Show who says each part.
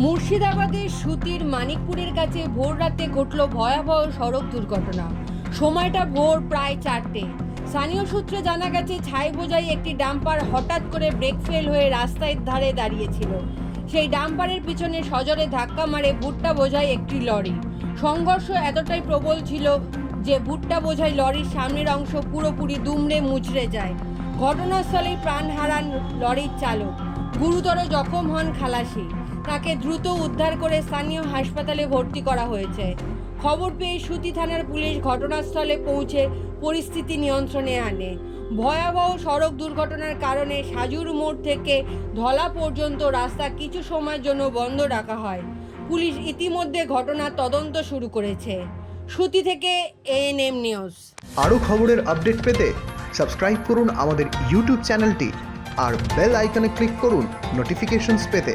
Speaker 1: মুর্শিদাবাদের সুতির মানিকপুরের কাছে ভোর রাতে ঘটল ভয়াবহ সড়ক দুর্ঘটনা। সময়টা ভোর প্রায় চারটে। স্থানীয় সূত্রে জানা গেছে ছাই বোঝাই একটি ডাম্পার হঠাৎ করে ব্রেক ফেল হয়ে রাস্তার ধারে দাঁড়িয়েছিল। সেই ডাম্পারের পিছনে সজরে ধাক্কা মারে ভুট্টা বোঝাই একটি লরি। সংঘর্ষ এতটাই প্রবল ছিল যে ভুট্টা বোঝাই লরির সামনের অংশ পুরোপুরি দুমড়ে মুচড়ে যায়। ঘটনাস্থলেই প্রাণ হারান লরির চালক। গুরুতর জখম হন খালাসি। তাকে দ্রুত উদ্ধার করে স্থানীয় হাসপাতালে ভর্তি করা হয়েছে। খবর পেয়ে সুতি থানার পুলিশ ঘটনাস্থলে পৌঁছে পরিস্থিতি নিয়ন্ত্রণে আনে। ভয়াবহ সড়ক দুর্ঘটনার কারণে সাজুর মোড় থেকে ধলা পর্যন্ত রাস্তা কিছু সময়ের জন্য বন্ধ রাখা হয়। পুলিশ ইতিমধ্যে ঘটনার তদন্ত শুরু করেছে। সুতি থেকে এএনএম নিউজ।
Speaker 2: আরও খবরের আপডেট পেতে সাবস্ক্রাইব করুন আমাদের ইউটিউব চ্যানেলটি আর বেল আইকনে ক্লিক করুন নোটিফিকেশনস পেতে।